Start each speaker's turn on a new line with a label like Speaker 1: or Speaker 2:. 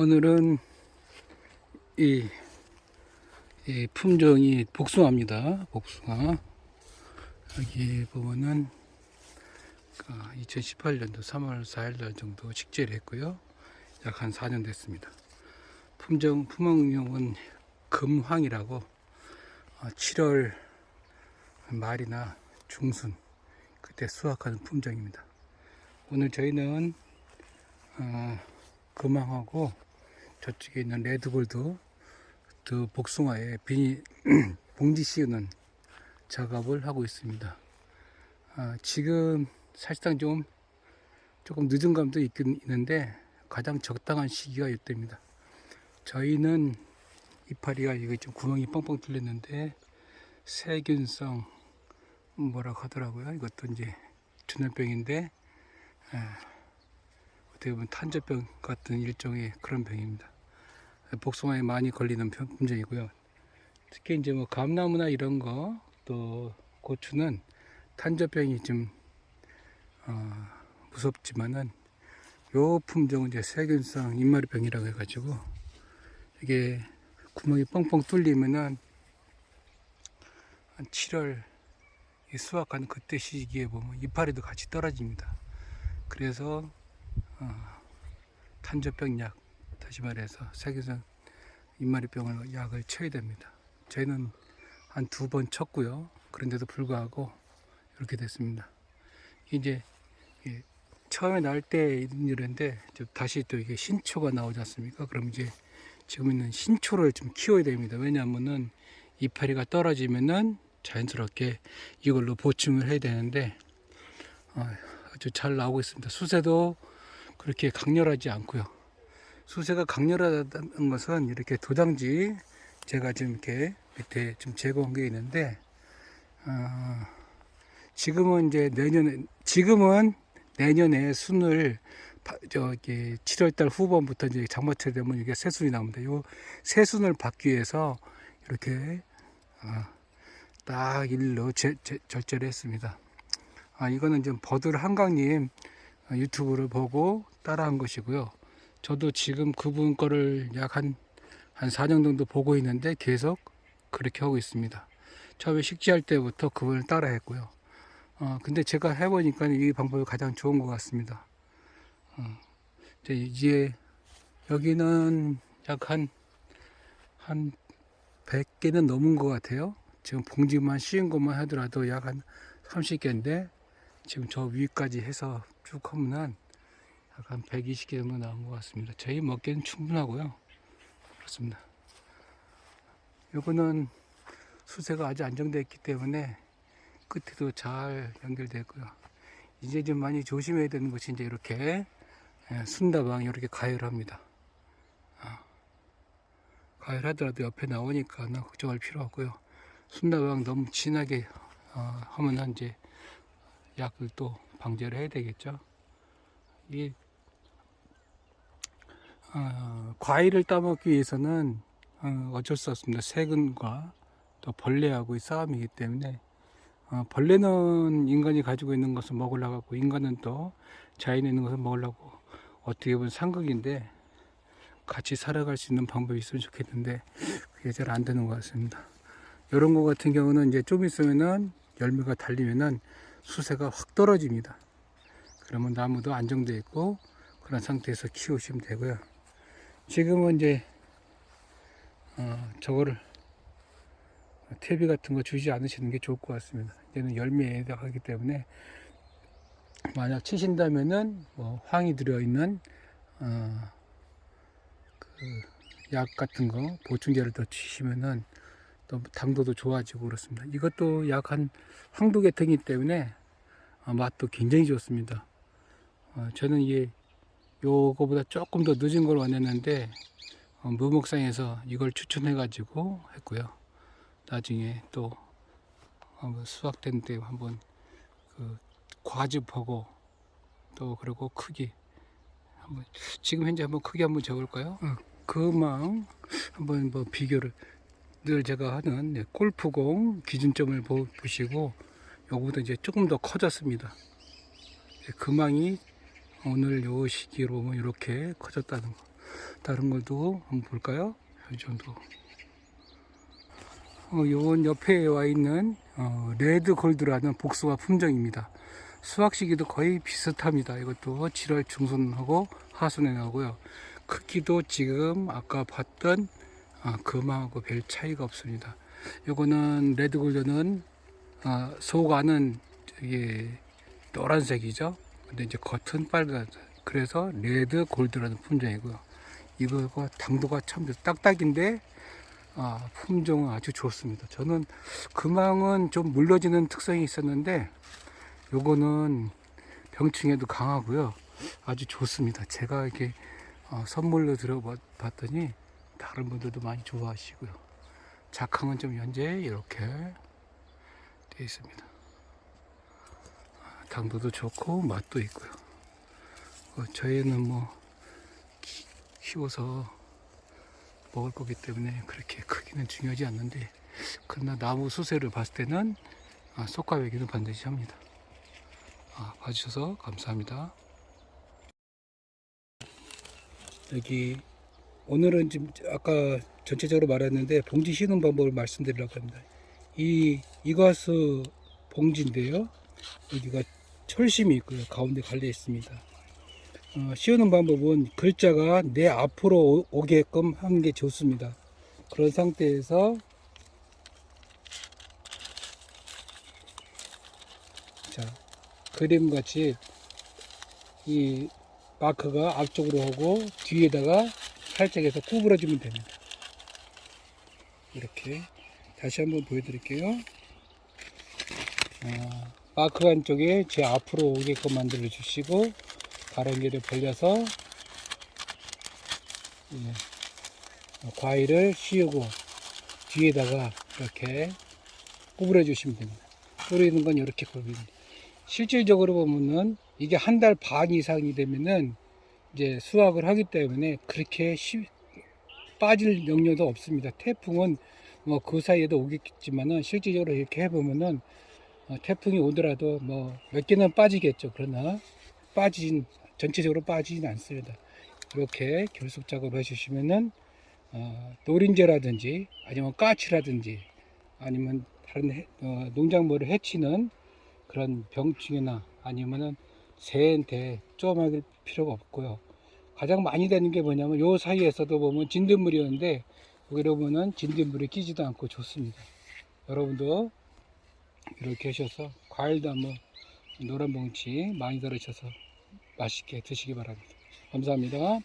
Speaker 1: 오늘은 이, 이 품종이 복숭아입니다. 복숭아. 여기 보면은 2018년도 3월 4일 정도 식재를 했고요. 약 한 4년 됐습니다. 품종 품목용은 금황이라고 7월 말이나 중순 그때 수확하는 품종입니다. 오늘 저희는 어, 금황하고 저쪽에 있는 레드골드 그 복숭아에 비닐 봉지 씌우는 작업을 하고 있습니다. 아, 지금 사실상 좀 조금 늦은 감도 있긴 있는데 가장 적당한 시기가 이때입니다. 저희는 이파리가 이게 좀 구멍이 뻥뻥 뚫렸는데 세균성 뭐라고 하더라고요. 이것도 이제 전염병인데 에, 어떻게 보면 탄저병 같은 일종의 그런 병입니다. 복숭아에 많이 걸리는 병- 품종이고요. 특히 이제 뭐 감나무나 이런 거 또 고추는 탄저병이 좀 어, 무섭지만은 요 품종은 이제 세균성 입마리병이라고 해가지고 이게 구멍이 뻥뻥 뚫리면은 한 7월 이 수확하는 그때 시기에 보면 이파리도 같이 떨어집니다. 그래서 어, 탄저병 약 다시 말해서 세균성 입마리병을 약을 쳐야 됩니다. 저희는 한 두 번 쳤고요. 그런데도 불구하고 이렇게 됐습니다. 이제 이게 처음에 날때 이런데 좀 다시 또 이게 신초가 나오지 않습니까? 그럼 이제 지금 있는 신초를 좀 키워야 됩니다. 왜냐하면은 이파리가 떨어지면은 자연스럽게 이걸로 보충을 해야 되는데 어, 아주 잘 나오고 있습니다. 수세도 그렇게 강렬하지 않고요. 수세가 강렬하다는 것은 이렇게 도장지 제가 지금 이렇게 밑에 좀 제거한 게 있는데 어, 지금은 이제 내년에 지금은 내년에 순을 바- 저기 7월달 후반부터 이제 장마철 되면 이게 새순이 나옵니다. 요 새순을 받기 위해서 이렇게 어, 딱 일로 제, 제, 절제를 했습니다. 아 이거는 지금 버들 한강님 어, 유튜브를 보고 따라한 것이고요. 저도 지금 그분 거를 약 한 한 4년 정도 보고 있는데 계속 그렇게 하고 있습니다. 처음에 식지할 때부터 그분을 따라 했고요. 어, 근데 제가 해보니까 이 방법이 가장 좋은 것 같습니다. 어, 이제, 이제 여기는 약 한, 한 100개는 넘은 것 같아요. 지금 봉지만 씌운 것만 하더라도 약 한 30개인데 지금 저 위까지 해서 쭉 하면은 약한 120개 정도 나온 것 같습니다. 저희 먹기는 충분하고요. 그렇습니다. 요거는 수세가 아주 안정되어 있기 때문에 끝에도 잘 연결되고요. 이제 좀 많이 조심해야 되는 것이 이제 이렇게 예, 순다방 이렇게 가열합니다. 어. 가열하더라도 옆에 나오니까 나 걱정할 필요 없고요. 순다방 너무 진하게 어, 하면 이제 약을 또 방제를 해야 되겠죠. 이 어, 과일을 따먹기 위해서는 어, 어쩔 수 없습니다. 세균과 또 벌레하고의 싸움이기 때문에 어, 벌레는 인간이 가지고 있는 것을 먹으려고 하고 인간은 또 자연에 있는 것을 먹으려고 어떻게 보면 상극인데 같이 살아갈 수 있는 방법이 있으면 좋겠는데 그게 잘 안 되는 것 같습니다. 이런 거 같은 경우는 이제 좀 있으면은 열매가 달리면은 수세가 확 떨어집니다. 그러면 나무도 안정되어 있고 그런 상태에서 키우시면 되고요. 지금은 이제 어, 저거를 퇴비 같은 거 주지 않으시는 게 좋을 것 같습니다. 이제는 열매에 하기 때문에 만약 치신다면은 뭐 황이 들어있는 어, 그 약 같은 거 보충제를 더 치시면은 또 당도도 좋아지고 그렇습니다. 이것도 약한 황도 계통이기 때문에 어, 맛도 굉장히 좋습니다. 어, 저는 이게 요거보다 조금 더 늦은 걸 원했는데 어, 무목상에서 이걸 추천해 가지고 했고요. 나중에 또 한번 수확된 때 한번 그 과즙하고 또 그리고 크기 한번 지금 현재 한번 크기 한번 재볼까요? 어, 금왕 한번 뭐 비교를 늘 제가 하는 네, 골프공 기준점을 보, 보시고 요거보다 이제 조금 더 커졌습니다. 네, 금왕이 오늘 요 시기로 이렇게 커졌다는 거. 다른 것도 한번 볼까요? 이 정도. 어, 요건 옆에 와 있는 어, 레드 골드라는 복숭아 품종입니다. 수확 시기도 거의 비슷합니다. 이것도 7월 중순하고 하순에 나오고요. 크기도 지금 아까 봤던 아, 금하고 별 차이가 없습니다. 요거는 레드 골드는 아, 속 안은 이게 노란색이죠. 근데 이제 겉은 빨간. 그래서 레드 골드라는 품종이고요. 이거가 당도가 참 딱딱인데 아, 품종은 아주 좋습니다. 저는 금왕은 좀 물러지는 특성이 있었는데 요거는 병충해도 강하고요. 아주 좋습니다. 제가 이렇게 어, 선물로 들어봤더니 다른 분들도 많이 좋아하시고요. 작황은 좀 현재 이렇게 되어 있습니다. 아, 당도도 좋고 맛도 있고요. 어, 저희는 뭐 키- 키워서 먹을 거기 때문에 그렇게 크기는 중요하지 않는데 그러나 나무 수세를 봤을 때는 아, 속가배기는 반드시 합니다. 아, 봐주셔서 감사합니다. 여기 오늘은 지금 아까 전체적으로 말했는데 봉지 씌우는 방법을 말씀드리려고 합니다. 이 이과수 봉지인데요. 여기가 철심이 있고요. 가운데 갈려 있습니다. 어, 씌우는 방법은 글자가 내 앞으로 오- 오게끔 하는 게 좋습니다. 그런 상태에서 자 그림 같이 이 마크가 앞쪽으로 오고 뒤에다가 살짝 해서 구부러주면 됩니다. 이렇게 다시 한번 보여드릴게요. 아, 마크 안쪽에 제 앞으로 오게끔 만들어 주시고 가랑비를 벌려서 예, 과일을 씌우고 뒤에다가 이렇게 구부려 주시면 됩니다. 뿌리는 건 이렇게 굽입니다. 실질적으로 보면은 이게 한 달 반 이상이 되면은 이제 수확을 하기 때문에 그렇게 쉬- 빠질 영역도 없습니다. 태풍은 뭐 그 사이에도 오겠지만은 실질적으로 이렇게 해보면은 어, 태풍이 오더라도 뭐 몇 개는 빠지겠죠. 그러나 빠진 전체적으로 빠지진 않습니다. 이렇게 결속 작업을 해주시면은 어, 노린재라든지 아니면 까치라든지 아니면 다른 해- 어, 농작물을 해치는 그런 병충해나 아니면은 새한테 쪼먹일 필요가 없고요. 가장 많이 되는 게 뭐냐면 요 사이에서도 보면 진딧물이었는데 여기로 보면은 진딧물이 끼지도 않고 좋습니다. 여러분도 이렇게 하셔서 과일도 한번 노란 봉지 많이 들으셔서 맛있게 드시기 바랍니다. 감사합니다.